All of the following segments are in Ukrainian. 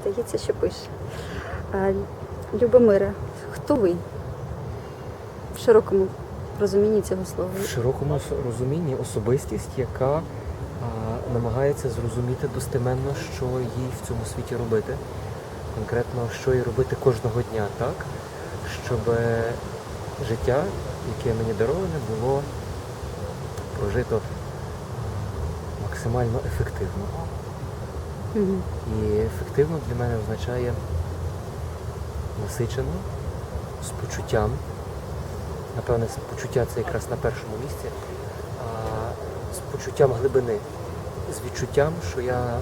Здається, що пише. А, Любомире, хто ви? В широкому розумінні цього слова. В широкому розумінні особистість, яка намагається зрозуміти достеменно, що їй в цьому світі робити. Конкретно, що їй робити кожного дня, так? Щоб життя, яке мені дароване, було прожито максимально ефективно. Угу. І ефективно для мене означає насичено, з почуттям. Напевне, почуття це якраз на першому місці, а з почуттям глибини, з відчуттям, що я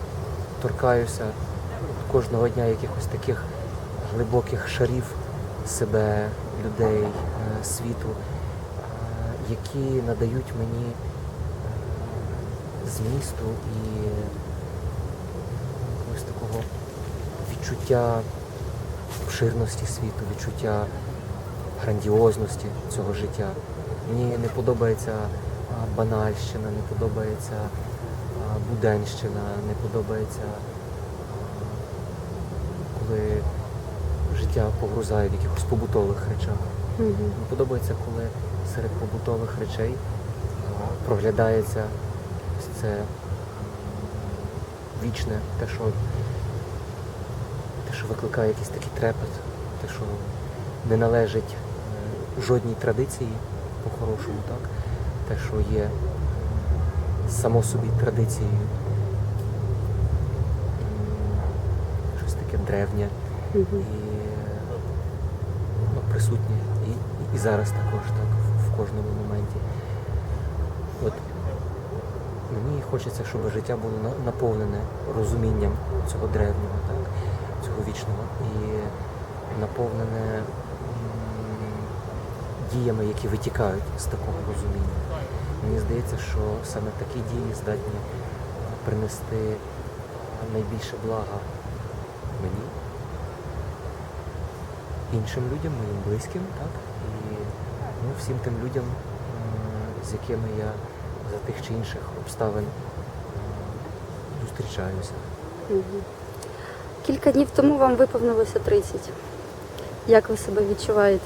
торкаюся кожного дня якихось таких глибоких шарів себе, людей, е, світу, е, які надають мені е, змісту і такого відчуття обширності світу, відчуття грандіозності цього життя. Мені не подобається банальщина, не подобається буденщина, не подобається, коли життя погрузає в якихось побутових речах. Мені подобається, коли серед побутових речей проглядається це вічне, те, що, що викликає якийсь такий трепет, те, що не належить е, жодній традиції по-хорошому, так? Те, що є е, само собі традицією. Щось таке древнє і ну, присутнє і, і зараз також, так, в кожному моменті. От мені хочеться, щоб життя було наповнене розумінням цього древнього, так, цього і наповнене діями, які витікають з такого розуміння. Мені здається, що саме такі дії здатні е, принести найбільше блага мені, іншим людям, моїм близьким, так? І ну, всім тим людям, з якими я за тих чи інших обставин зустрічаюся. Кілька днів тому вам виповнилося 30. Як ви себе відчуваєте?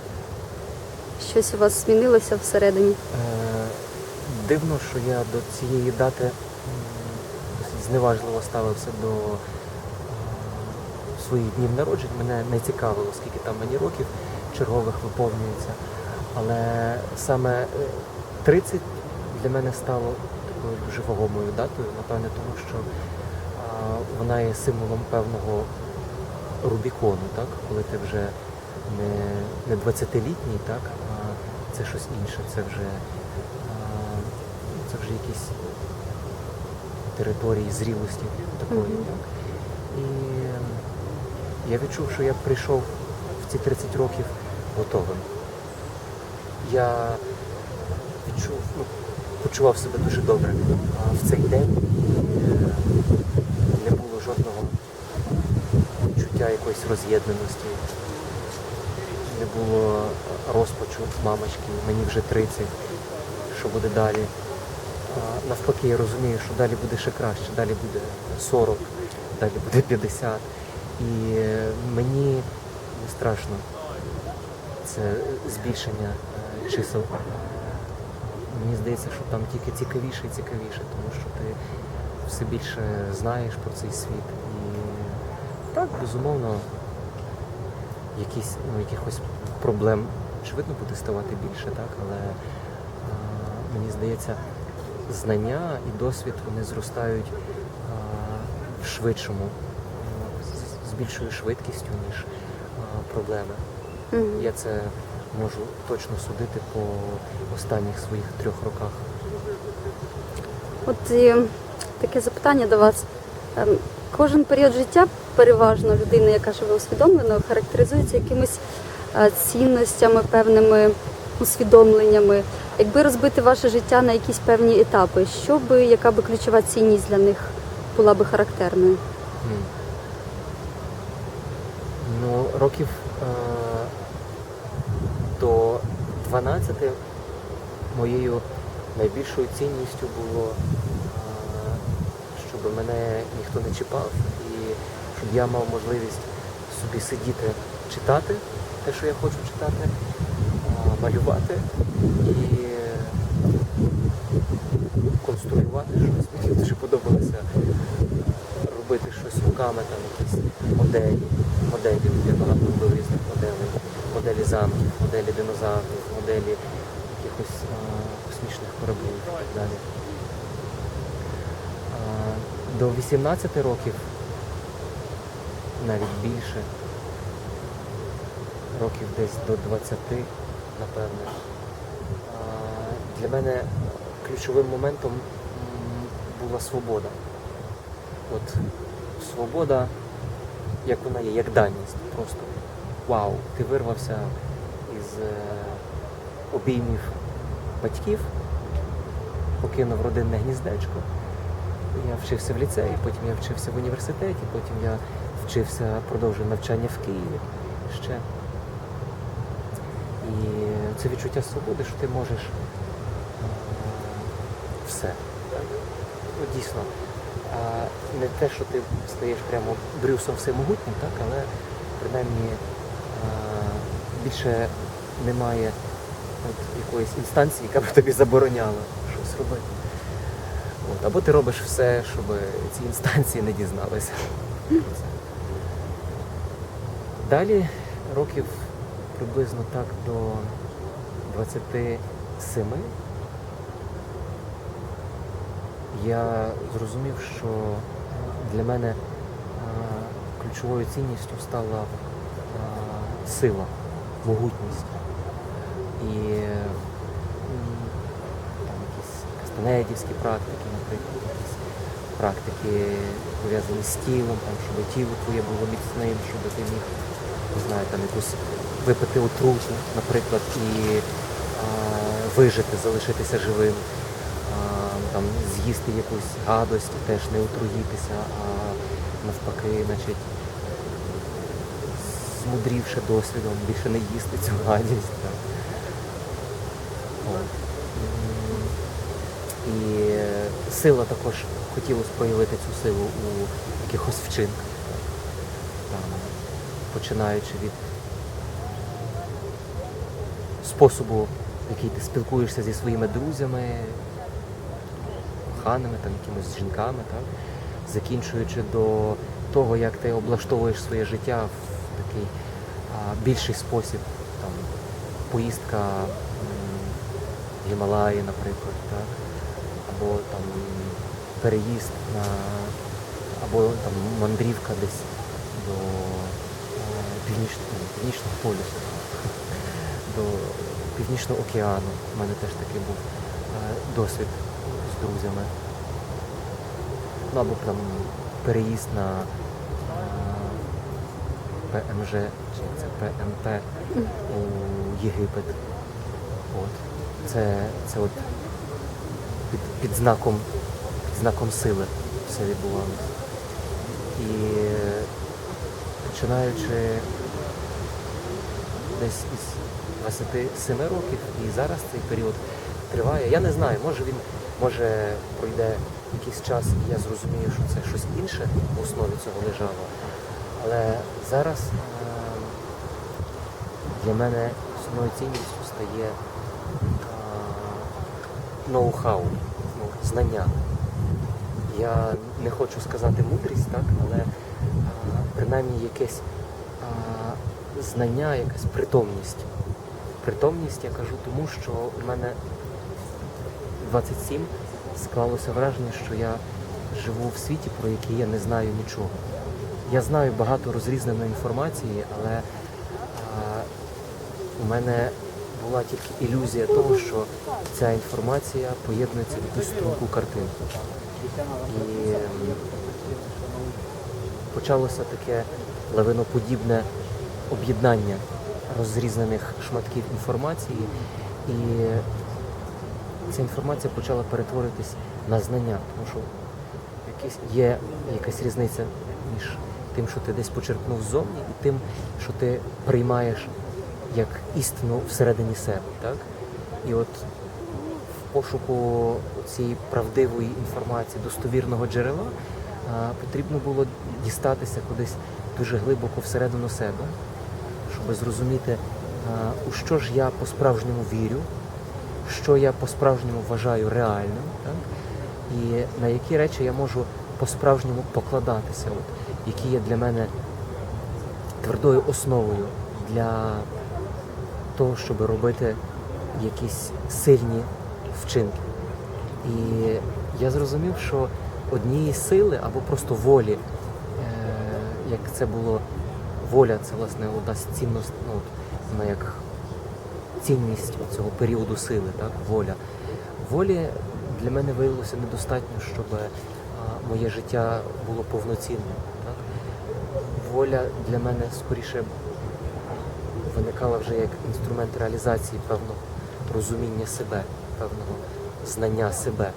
Щось у вас змінилося всередині? Е, Дивно, що я до цієї дати зневажливо ставився до е, своїх днів народжень. Мене не цікавило, скільки там мені років чергових виповнюється. Але саме е, 30 для мене стало такою дуже вагомою датою, напевне, тому що вона є символом певного Рубікону, так? коли ти вже не, не 20-літній, так? а це щось інше, це вже, це вже якісь території зрілості такої. Мгм. Так? І ем, я відчув, що я прийшов в ці 30 років готовим. Я відчув, ну, почував себе дуже добре в цей день. Е, Не було жодного відчуття якоїсь роз'єднаності. Не було розпачу мамочки, мені вже 30, що буде далі. Навпаки, я розумію, що далі буде ще краще, далі буде 40, далі буде 50. І е, мені не страшно це збільшення е, чисел. Мені здається, що там тільки цікавіше і цікавіше, тому що ти все більше знаєш про цей світ. Так, безумовно, якісь, ну, якихось проблем, очевидно, буде ставати більше, так, але а, мені здається, знання і досвід вони зростають а, в швидшому, з- більшою швидкістю, ніж а, проблеми. Угу. Я це можу точно судити по останніх своїх трьох роках. От і таке запитання до вас. Ем, Кожен період життя, переважно людини, яка живе усвідомлено, характеризується якимись е, цінностями, певними усвідомленнями. Якби розбити ваше життя на якісь певні етапи, що би, яка би ключова цінність для них була би характерною? Ну, років е, до 12 моєю найбільшою цінністю було, е, щоб мене ніхто не чіпав щоб я мав можливість собі сидіти, читати те, що я хочу читати, малювати і конструювати щось. Мені дуже подобалося робити щось руками, там якісь моделі, моделі, я багато робив різних моделей, моделі замків, моделі динозаврів, моделі якихось а, космічних кораблів і так далі. До 18 років, навіть більше, років десь до 20, напевне. Для мене ключовим моментом була свобода. От свобода, як вона є, як даність. Просто вау, ти вирвався із е, обіймів батьків, покинув родинне гніздечко. Я вчився в ліцеї, потім я вчився в університеті, потім я вчився, продовжив навчання в Києві ще. І це відчуття свободи, що ти можеш все. Ну, дійсно. Не те, що ти стаєш прямо брюсом всемогутнім, так, але принаймні більше немає от, якоїсь інстанції, яка б тобі забороняла щось робити. От, або ти робиш все, щоб ці інстанції не дізналися. Далі років приблизно так до 27 я зрозумів, що для мене ключовою цінністю стала сила, могутність. І там якісь кастанедівські практики, наприклад, якісь практики пов'язані з тілом, там, щоб тіло твоє було міцним, щоб ти міг, знаю, там якусь випити отруту, наприклад, і а, вижити, залишитися живим а, там, з'їсти якусь гадость, теж не отруїтися, а навпаки, значить, змудрівши досвідом, більше не їсти цю гадість. Так. І сила також хотілося проявити цю силу у якихось вчинках. Починаючи від способу, в який ти спілкуєшся зі своїми друзями, коханими, там, якимось жінками, так? закінчуючи до того, як ти облаштовуєш своє життя в такий а, більший спосіб, там, поїздка в Гімалаї, наприклад, так? або там переїзд на або там мандрівка десь до північного, північного полюсу, до Північного океану. У мене теж такий був е, досвід з друзями. Ну або там переїзд на е, ПМЖ чи це ПМП у Єгипет. От. Це, це от під, під знаком під знаком сили все відбувалося. І починаючи десь із 27 років і зараз цей період триває. Я не знаю, може він може пройде якийсь час, і я зрозумію, що це щось інше в основі цього лежало. Але зараз е, для мене основною цінністю стає е, ноу-хау, ну, знання. Я не хочу сказати мудрість, так, але е, принаймні якесь знання, якась притомність. Притомність я кажу тому, що у мене 27 склалося враження, що я живу в світі, про який я не знаю нічого. Я знаю багато розрізненої інформації, але а, у мене була тільки ілюзія того, що ця інформація поєднується в якусь струнку картинку. І почалося таке лавиноподібне об'єднання розрізнених шматків інформації, і ця інформація почала перетворитись на знання, тому що є якась різниця між тим, що ти десь почерпнув ззовні, і тим, що ти приймаєш як істину всередині себе. Так? І от в пошуку цієї правдивої інформації, достовірного джерела, потрібно було дістатися кудись дуже глибоко всередину себе, щоб зрозуміти, у що ж я по-справжньому вірю, що я по-справжньому вважаю реальним, так? і на які речі я можу по-справжньому покладатися, от, які є для мене твердою основою для того, щоб робити якісь сильні вчинки. І я зрозумів, що однієї сили або просто волі, е, як це було воля, це власне одна з цінностей, ну, вона як цінність цього періоду сили, так, воля. Волі для мене виявилося недостатньо, щоб моє життя було повноцінним. Так? Воля для мене скоріше виникала вже як інструмент реалізації певного розуміння себе, певного знання себе.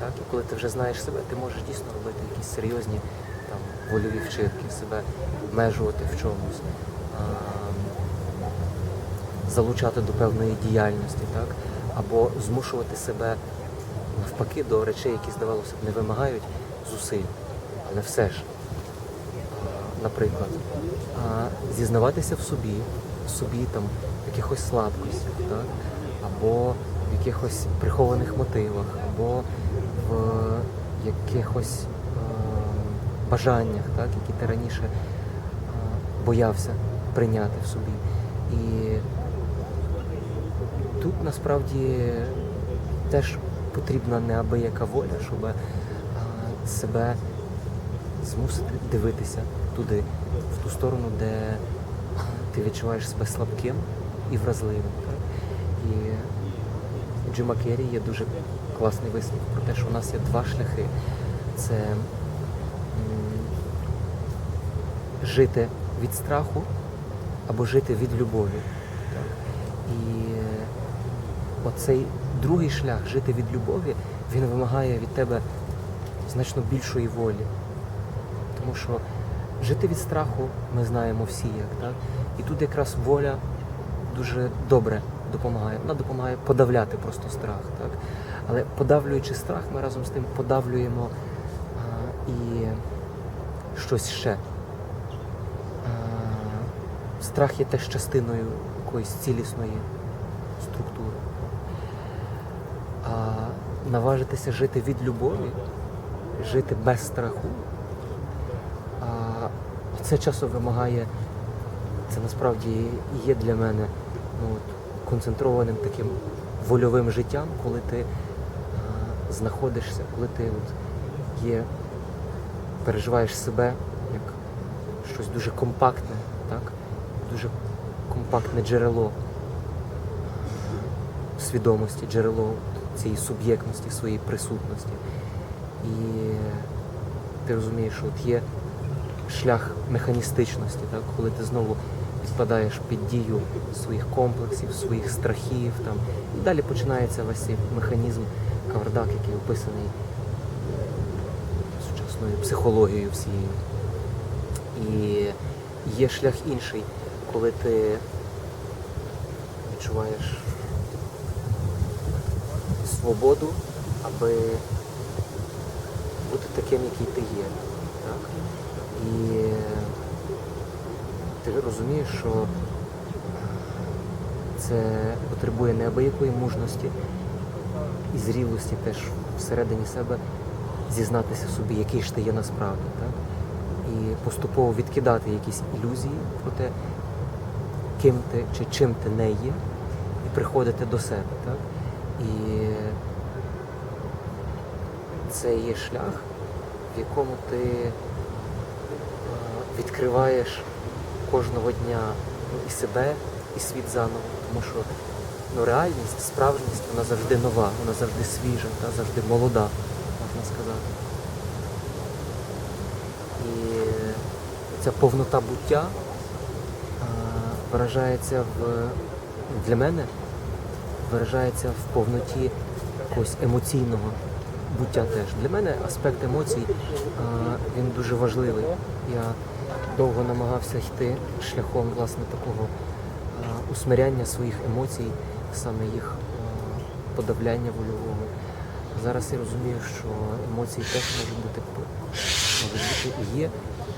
Так? І коли ти вже знаєш себе, ти можеш дійсно робити якісь серйозні вольові вчинки, себе обмежувати в чомусь, залучати до певної діяльності, так? або змушувати себе навпаки до речей, які, здавалося б, не вимагають зусиль, але все ж наприклад, зізнаватися в собі, в собі там в якихось слабкостях, так? або в якихось прихованих мотивах, або в якихось бажаннях, так? які ти раніше е, боявся прийняти в собі. І тут насправді теж потрібна неабияка воля, щоб е, себе змусити дивитися туди, в ту сторону, де ти відчуваєш себе слабким і вразливим. Так? І Джима Керрі є дуже класний висновок про те, що у нас є два шляхи. Це жити від страху або жити від любові. І оцей другий шлях жити від любові, він вимагає від тебе значно більшої волі. Тому що жити від страху ми знаємо всі як, так? І тут якраз воля дуже добре допомагає. Вона допомагає подавляти просто страх. Так? Але подавлюючи страх, ми разом з тим подавлюємо а, і щось ще. Страх є теж частиною якоїсь цілісної структури. А наважитися жити від любові, жити без страху, а, це часом вимагає, це насправді є для мене ну, от, концентрованим таким вольовим життям, коли ти а, знаходишся, коли ти от, є, переживаєш себе як щось дуже компактне, так? Дуже компактне джерело свідомості, джерело цієї суб'єктності, своєї присутності. І ти розумієш, що от є шлях механістичності, так? коли ти знову підпадаєш під дію своїх комплексів, своїх страхів. Там. І далі починається весь цей механізм кавардак, який описаний сучасною психологією всією. І є шлях інший, коли ти відчуваєш свободу, аби бути таким, який ти є. Так? І ти розумієш, що це потребує неабиякої мужності і зрілості теж всередині себе зізнатися собі, який ж ти є насправді. Так? І поступово відкидати якісь ілюзії про те, ким ти чи чим ти не є, і приходити до себе. Так? І це є шлях, в якому ти е, відкриваєш кожного дня ну, і себе, і світ заново. Тому що ну, реальність, справжність, вона завжди нова, вона завжди свіжа, та, завжди молода, можна сказати. І ця повнота буття виражається в для мене виражається в повноті якогось емоційного буття теж. Для мене аспект емоцій він дуже важливий. Я довго намагався йти шляхом власне такого усмиряння своїх емоцій, саме їх подавляння вольового. Зараз я розумію, що емоції теж можуть бути можуть бути і є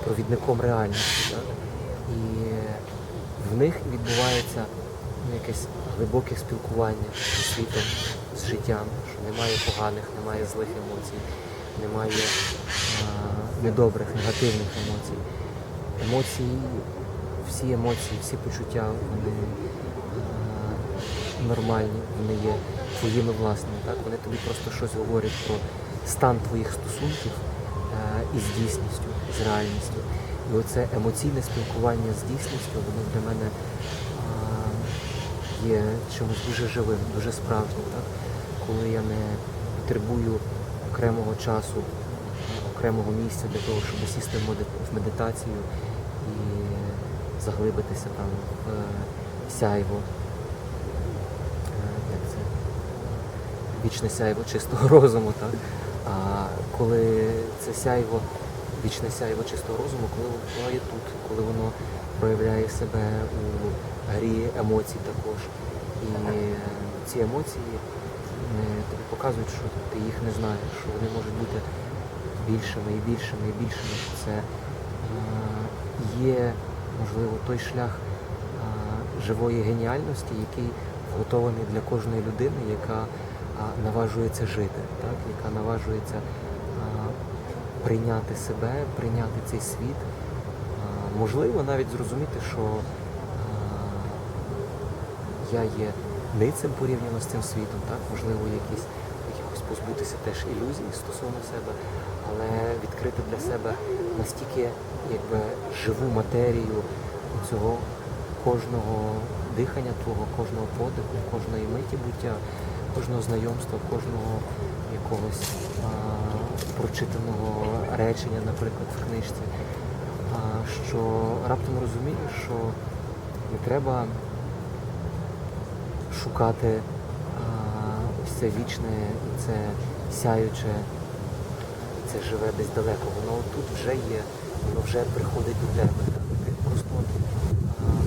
провідником реальності. Так? І в них відбувається якесь глибоке спілкування зі світом, з життям, що немає поганих, немає злих емоцій, немає а, недобрих, негативних емоцій. Емоції, всі емоції, всі почуття, вони а, нормальні, вони є твоїми власними. Так? Вони тобі просто щось говорять про стан твоїх стосунків е, із дійсністю, з реальністю. І оце емоційне спілкування з дійсністю, воно для мене є чимось дуже живим, дуже справжнім. Так? Коли я не потребую окремого часу, окремого місця для того, щоб сісти в медитацію і заглибитися там в е, сяйво. Е, Як це? Вічне сяйво чистого розуму, так? А коли це сяйво, вічне сяйво чистого розуму, коли воно є тут, коли воно проявляє себе у грі емоцій також. І ці емоції е, тобі показують, що ти їх не знаєш, що вони можуть бути більшими і більшими і більшими. що Це е, є, можливо, той шлях е, живої геніальності, який готований для кожної людини, яка наважується жити, так? яка наважується прийняти себе, прийняти цей світ. Можливо, навіть зрозуміти, що я є ницем порівняно з цим світом, так? можливо, якісь, якихось позбутися теж ілюзій стосовно себе, але відкрити для себе настільки якби, живу матерію цього кожного дихання твого, кожного подиху, кожної миті буття, кожного знайомства, кожного якогось прочитаного речення, наприклад, в книжці, що раптом розумієш, що не треба шукати ось це вічне це сяюче, це живе десь далеко. Воно тут вже є, воно вже приходить до тебе. Ти просто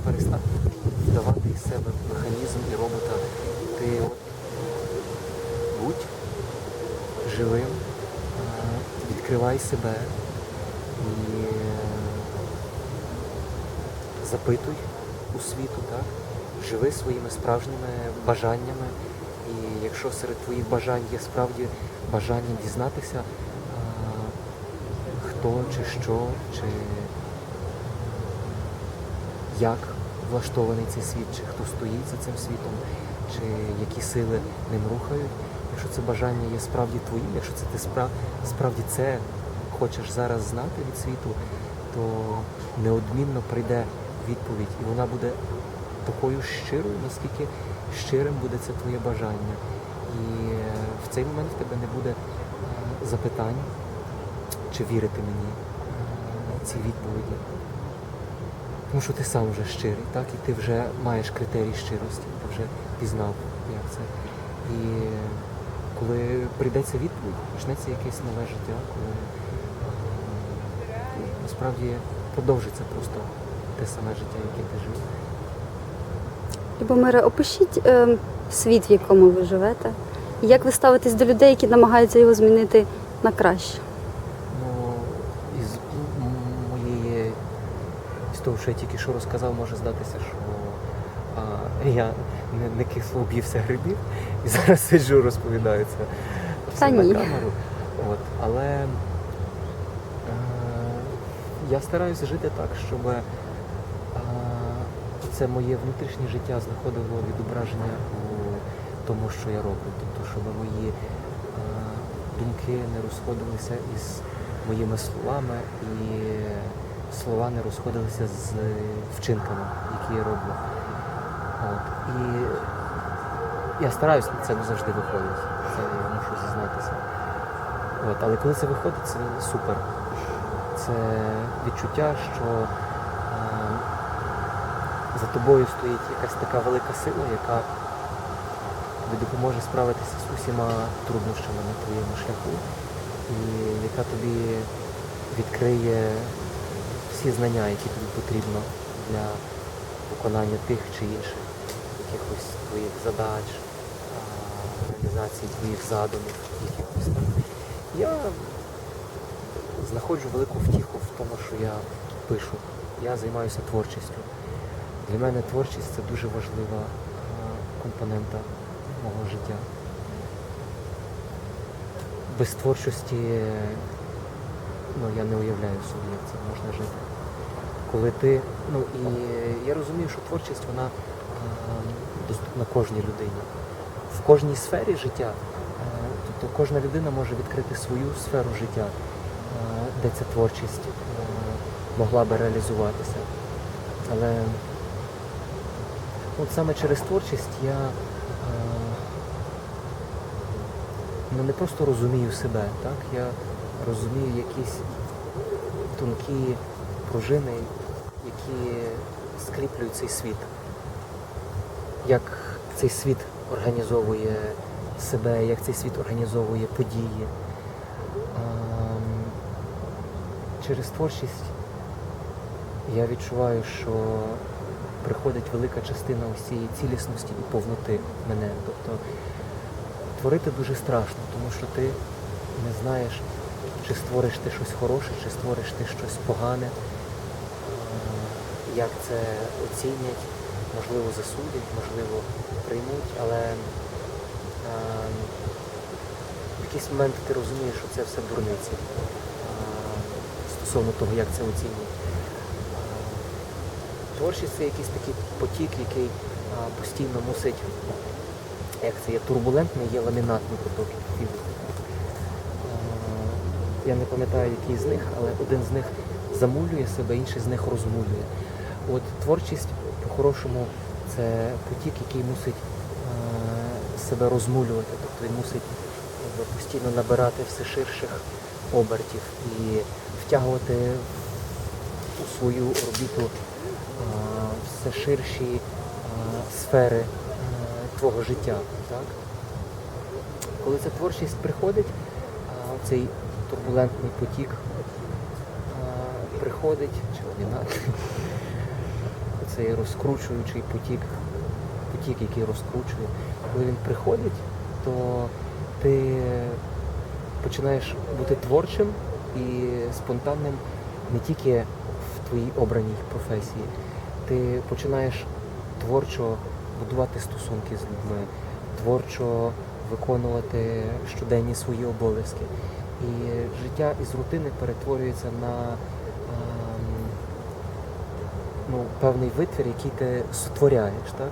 перестав вдавати із себе механізм і робота. Ти от будь живим, відкривай себе і е, запитуй у світу, так? живи своїми справжніми бажаннями. І якщо серед твоїх бажань є справді бажання дізнатися, хто чи що, чи як влаштований цей світ, чи хто стоїть за цим світом, чи які сили ним рухають. Якщо це бажання є справді твоїм, якщо це ти спра- справді це хочеш зараз знати від світу, то неодмінно прийде відповідь, і вона буде такою щирою, наскільки щирим буде це твоє бажання. І е, в цей момент в тебе не буде е, запитань, чи вірити мені е, ці відповіді. Тому що ти сам вже щирий, так? І ти вже маєш критерій щирості, ти вже пізнав, як це. І коли прийдеться відповідь, почнеться якесь нове життя, коли е, насправді продовжиться просто те саме життя, яке ти жив. Любомире, опишіть е, світ, в якому ви живете, і як ви ставитесь до людей, які намагаються його змінити на краще. Ну, із моєї з того, що я тільки що розказав, може здатися, що а, я не, не кисло об'ївся грибів і зараз сиджу, розповідаю це все Та на ні. камеру. От, але е, я стараюся жити так, щоб е, це моє внутрішнє життя знаходило відображення у тому, що я роблю. Тобто, щоб мої е, думки не розходилися із моїми словами і слова не розходилися з вчинками, які я роблю. От. І я стараюся на це завжди виходить. Це я мушу зізнатися. От. Але коли це виходить, це супер. Це відчуття, що е, за тобою стоїть якась така велика сила, яка тобі допоможе справитися з усіма труднощами на твоєму шляху, і яка тобі відкриє всі знання, які тобі потрібно для виконання тих чи інших якихось твоїх задач, реалізації твоїх задумів, якихось там. Я знаходжу велику втіху в тому, що я пишу. Я займаюся творчістю. Для мене творчість це дуже важлива компонента мого життя. Без творчості ну, я не уявляю собі, як це можна жити. Коли ти, ну і я розумію, що творчість вона доступна кожній людині. В кожній сфері життя, е, тобто кожна людина може відкрити свою сферу життя, е, де ця творчість е, могла би реалізуватися. Але от саме через творчість я ну, не просто розумію себе, так? я розумію якісь тонкі пружини, які скріплюють цей світ. Як цей світ організовує себе, як цей світ організовує події. Ем, Через творчість я відчуваю, що приходить велика частина ось цієї цілісності і повноти мене. Тобто творити дуже страшно, тому що ти не знаєш, чи створиш ти щось хороше, чи створиш ти щось погане, е, як це оцінять, можливо, засудять, можливо, приймуть, але е, в якийсь момент ти розумієш, що це все дурниці е, стосовно того, як це оцінюють. Е, Творчість це якийсь такий потік, який е, постійно мусить, як це є турбулентний, є ламінатний поток. Е, Я не пам'ятаю, який з них, але один з них замулює себе, інший з них розмулює. От творчість, по-хорошому, це потік, який мусить е, себе розмулювати, тобто він мусить постійно набирати все ширших обертів і втягувати у свою орбіту е, все ширші е, сфери твого життя. Так? Коли ця творчість приходить, цей турбулентний потік приходить, чи ламінат, цей розкручуючий потік, потік, який розкручує. Коли він приходить, то ти починаєш бути творчим і спонтанним не тільки в твоїй обраній професії. Ти починаєш творчо будувати стосунки з людьми, творчо виконувати щоденні свої обов'язки. І життя із рутини перетворюється на ну, певний витвір, який ти сотворяєш, так?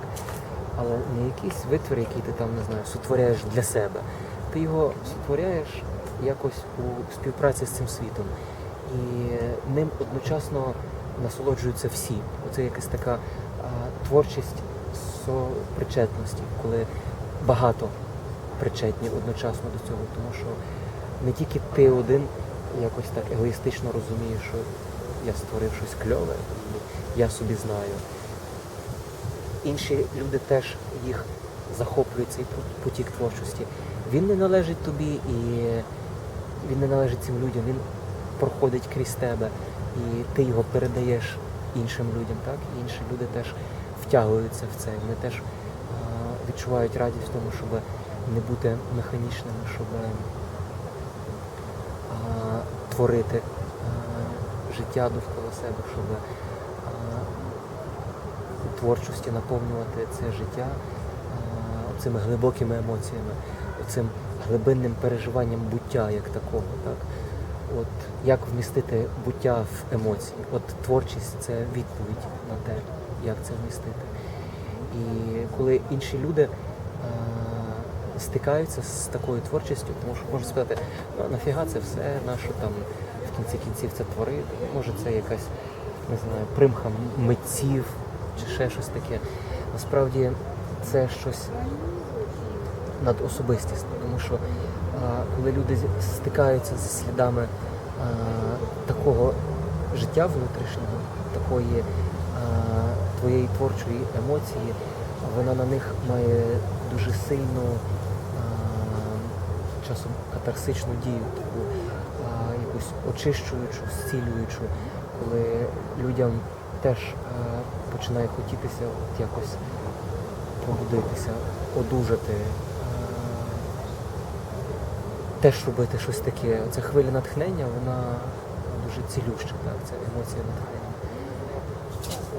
Але не якийсь витвір, який ти там не знаю, сотворяєш для себе. Ти його сотворяєш якось у співпраці з цим світом. І ним одночасно насолоджуються всі. Оце якась така а, творчість сопричетності, коли багато причетні одночасно до цього, тому що не тільки ти один якось так егоїстично розумієш, що я створив щось кльове, я собі знаю. Інші люди теж їх захоплює цей потік творчості. Він не належить тобі і він не належить цим людям, він проходить крізь тебе, і ти його передаєш іншим людям, так? І інші люди теж втягуються в це. Вони теж відчувають радість в тому, щоб не бути механічними, щоб творити життя довкола себе, щоб творчості наповнювати це життя цими глибокими емоціями, цим глибинним переживанням буття як такого. Так? От як вмістити буття в емоції? От творчість це відповідь на те, як це вмістити. І коли інші люди а, стикаються з такою творчістю, тому що можна сказати, ну нафіга це все, на що там в кінці кінців це творити? Може це якась не знаю, примха митців чи ще щось таке. Насправді це щось надособистісне, тому що коли люди стикаються зі слідами такого життя внутрішнього, такої твоєї творчої емоції, вона на них має дуже сильну часом катарсичну дію, таку якусь очищуючу, зцілюючу, коли людям теж а, починає хотітися от якось пробудитися, одужати, а, теж робити щось таке. Ця хвиля натхнення, вона дуже цілюща, так, це емоція натхнення.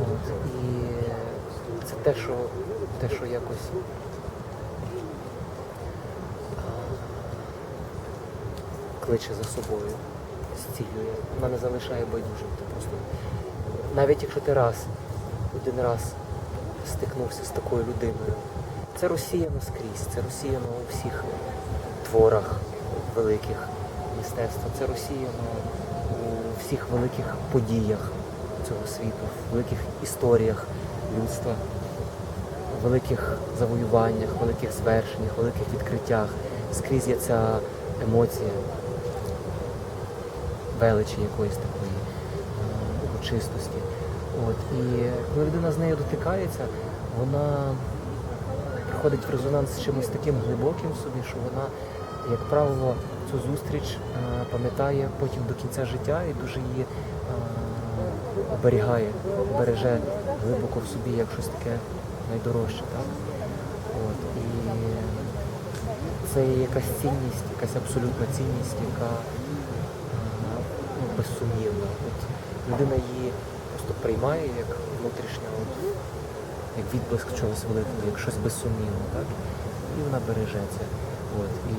От, і це те, що, те, що якось кличе за собою, зцілює. Вона не залишає байдужим. Ти просто навіть якщо ти раз, один раз стикнувся з такою людиною, це розсіяно скрізь, це розсіяно у всіх творах великих мистецтва, це розсіяно у всіх великих подіях цього світу, в великих історіях людства, в великих завоюваннях, великих звершеннях, великих відкриттях. Скрізь є ця емоція величі якоїсь такої урочистості. От, і коли людина з нею дотикається, вона приходить в резонанс з чимось таким глибоким собі, що вона, як правило, цю зустріч е, пам'ятає потім до кінця життя і дуже її е, оберігає, береже глибоко в собі як щось таке найдорожче. Так? От, і це є якась цінність, якась абсолютна цінність, яка е, ну, безсумнівна. Людина її просто приймає як внутрішнє, от, як відблиск чогось великого, як щось безсумнівне, так? І вона береже це. От, і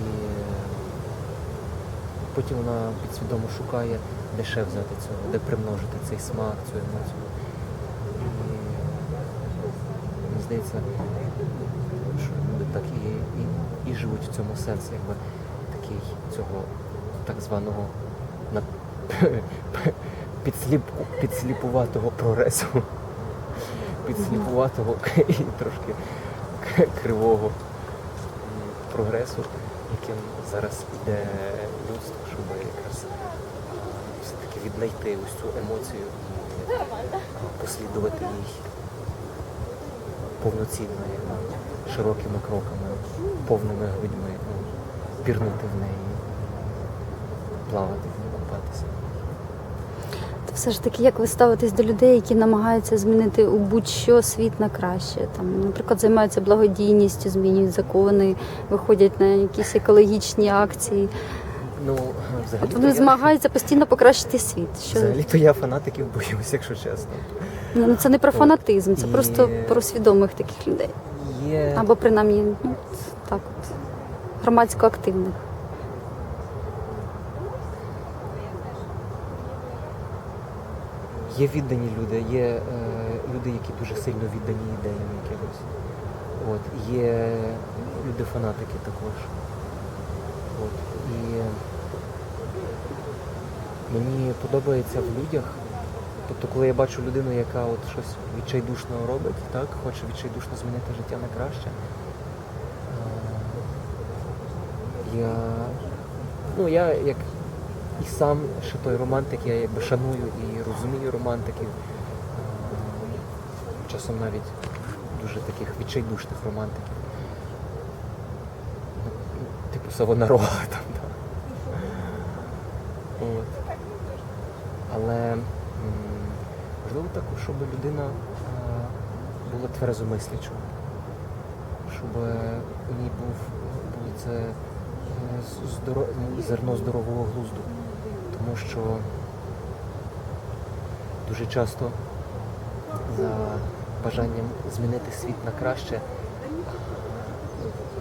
потім вона підсвідомо шукає, де ще взяти цього, де примножити цей смак, цю емоцію. І мені здається, що люди так і, і, і живуть в цьому сенсі, якби такий цього так званого на- підсліп, підсліпуватого прогресу. Підсліпуватого і трошки кривого прогресу, яким зараз іде людство, щоб якраз все-таки віднайти ось цю емоцію послідувати їй повноцінно, широкими кроками, повними грудьми, ну, пірнути в неї, плавати в ній, купатися. То все ж таки, як ви ставитесь до людей, які намагаються змінити у будь-що світ на краще? Там, наприклад, займаються благодійністю, змінюють закони, виходять на якісь екологічні акції. Ну, взагалі, От вони змагаються постійно покращити світ. Що Взагалі-то я фанатиків боюсь, якщо чесно. ну це не про фанатизм, це І- просто про свідомих таких людей. Є Або принаймні, ну так от громадсько активних. Є віддані люди, є е, люди, які дуже сильно віддані ідеям якимось. От, є люди-фанатики також. От, і мені подобається в людях, тобто коли я бачу людину, яка от щось відчайдушно робить, так, хоче відчайдушно змінити життя на краще. е, Я, ну, я як і сам ще той романтик, я якби шаную і розумію романтиків. Е, Часом навіть дуже таких відчайдушних романтиків. Типу Савонарова там, так. От. Але м, важливо також, щоб людина е, була тверезомислячою. Щоб у ній був, було це е, здоро- ну, зерно здорового глузду. Тому що дуже часто за бажанням змінити світ на краще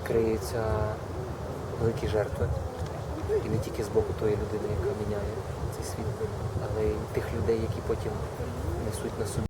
криються великі жертви. І не тільки з боку тої людини, яка міняє цей світ, але й тих людей, які потім несуть на собі